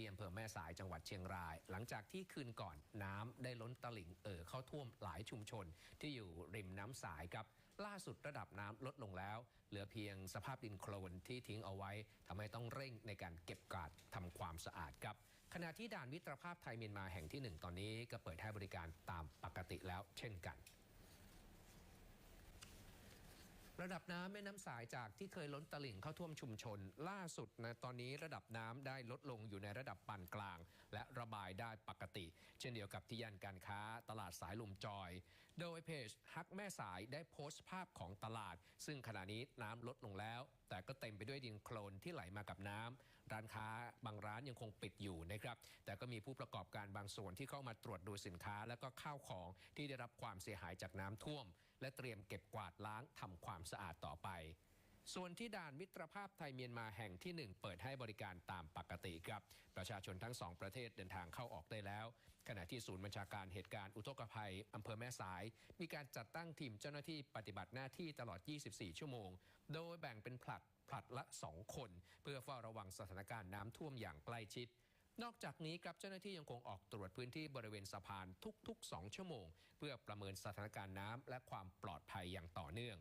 ที่อำเภอแม่สายจังหวัดเชียงราย หลังจากที่คืนก่อนน้ำได้ล้นตลิ่งเอ่อเข้าท่วมหลายชุมชนที่อยู่ริมน้ำสายครับล่าสุดระดับน้ำลดลงแล้ว เหลือเพียงสภาพดินโคลนที่ทิ้งเอาไว้ทำให้ต้องเร่งในการเก็บกวาดทำความสะอาดครับขณะที่ด่านมิตรภาพไทยเมียนมาแห่งที่ 1 ตอนนี้ก็เปิดให้บริการตามปกติแล้วเช่นกัน ระดับน้ำแม่น้ำสายจากที่เคยล้นตลิ่งเข้าท่วมชุมชน ล่าสุดนะตอนนี้ระดับน้ำได้ลดลงอยู่ในระดับปานกลาง และระบายได้ปกติ เช่นเดียวกับที่ย่านการค้าตลาดสายลุมจอย โดยเพจฮักแม่สายได้โพสต์ภาพของตลาด ซึ่งขณะนี้น้ำลดลงแล้ว แต่ก็เต็มไปด้วยดินโคลนที่ไหลมากับน้ำ ร้านค้าบางร้านยังคงปิดอยู่นะครับ แต่ก็มีผู้ประกอบการบางส่วนที่เข้ามาตรวจดูสินค้า และก็ข้าวของที่ได้รับความเสียหายจากน้ำท่วม และเตรียมเก็บกวาดล้างทำความสะอาดต่อไป ส่วนที่ด่านมิตรภาพไทยเมียนมาแห่งที่ 1 เปิดให้บริการตามปกติครับ ประชาชนทั้งสองประเทศเดินทางเข้าออกได้แล้ว ขณะที่ศูนย์บัญชาการเหตุการณ์อุทกภัยอำเภอแม่สาย มีการจัดตั้งทีมเจ้าหน้าที่ปฏิบัติหน้าที่ตลอด 24 ชั่วโมง โดยแบ่งเป็นผลัดผลัดละ 2 คน เพื่อเฝ้าระวังสถานการณ์น้ำท่วมอย่างใกล้ชิดนอกจากนี้ครับเจ้าหน้าที่ยังคงออกตรวจพื้นที่บริเวณสะพานทุกๆ 2 ชั่วโมง เพื่อประเมินสถานการณ์น้ำและความปลอดภัยอย่างต่อเนื่อง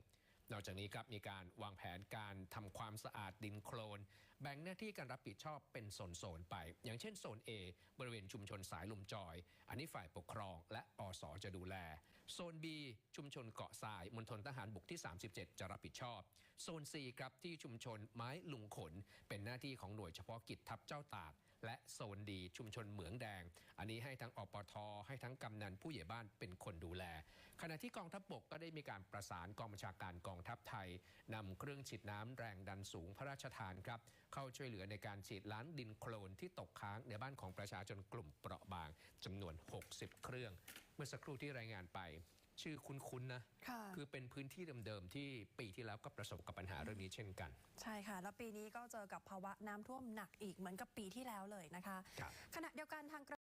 นอกจากนี้ครับมีการวางแผนการทำความสะอาดดินโคลน แบ่งหน้าที่การรับผิดชอบเป็นโซนๆไป อย่างเช่นโซน A บริเวณชุมชนสายลุมจอย อันนี้ฝ่ายปกครองและอสจะดูแล โซน B ชุมชนเกาะทรายมณฑลทหารบกที่ 37 จะรับผิดชอบ โซน C ครับที่ชุมชนไม้ลุงขน เป็นหน้าที่ของหน่วยเฉพาะกิจทัพเจ้าตาก และโซนดีชุมชนเหมืองแดง อันนี้ให้ทั้งอปท ให้ทั้งกำนันผู้ใหญ่บ้านเป็นคนดูแล ขณะที่กองทัพบกก็ได้มีการประสานกองบัญชาการกองทัพไทยนำเครื่องฉีดน้ำแรงดันสูงพระราชทานครับ เข้าช่วยเหลือในการฉีดล้างดินโคลนที่ตกค้างในบ้านของประชาชนกลุ่มเปราะบางจำนวน 60 เครื่อง เมื่อสักครู่ที่รายงานไป ชื่อคุ้นๆนะค่ะคือเป็นพื้นที่เดิมๆที่ปีที่แล้วก็ประสบกับปัญหาเรื่องนี้เช่นกัน ใช่ค่ะ แล้วปีนี้ก็เจอกับภาวะน้ำท่วมหนักอีกเหมือนกับปีที่แล้วเลยนะคะ ครับ ขณะเดียวกันทาง